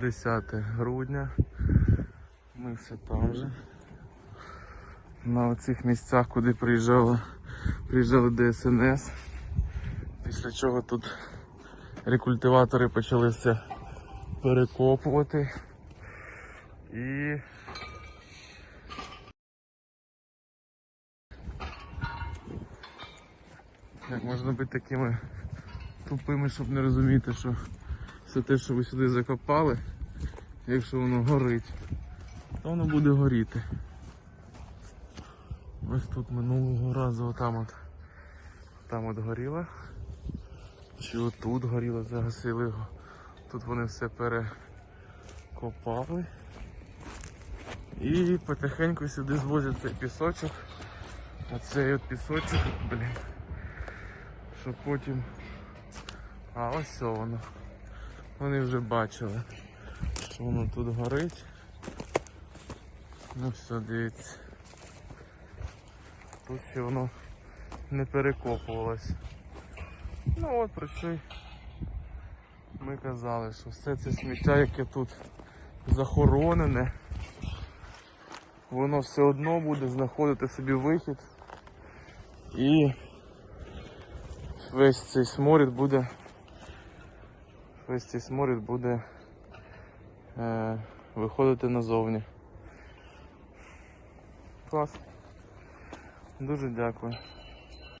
10 грудня. Ми все там же. На оцих місцях, куди приїжджали, приїжджали ДСНС. Після чого тут рекультиватори почали все перекопувати. І як можна бути такими тупими, щоб не розуміти, що все те, що ви сюди закопали, якщо воно горить, то воно буде горіти. Ось тут минулого разу отам от там от горіло. Чи отут горіло, загасили його. Тут вони все перекопали. І потихеньку сюди звозять цей пісочок. Оцей от пісочок, блін. Щоб потім. А ось воно. Вони вже бачили, що воно тут горить. Ну все, дивіться. Тут ще воно не перекопувалось. Ну от про що й ми казали, що все це сміття, яке тут захоронене, воно все одно буде знаходити собі вихід і весь цей сморід буде весь цей сморід буде е, виходити назовні. Клас. Дуже дякую.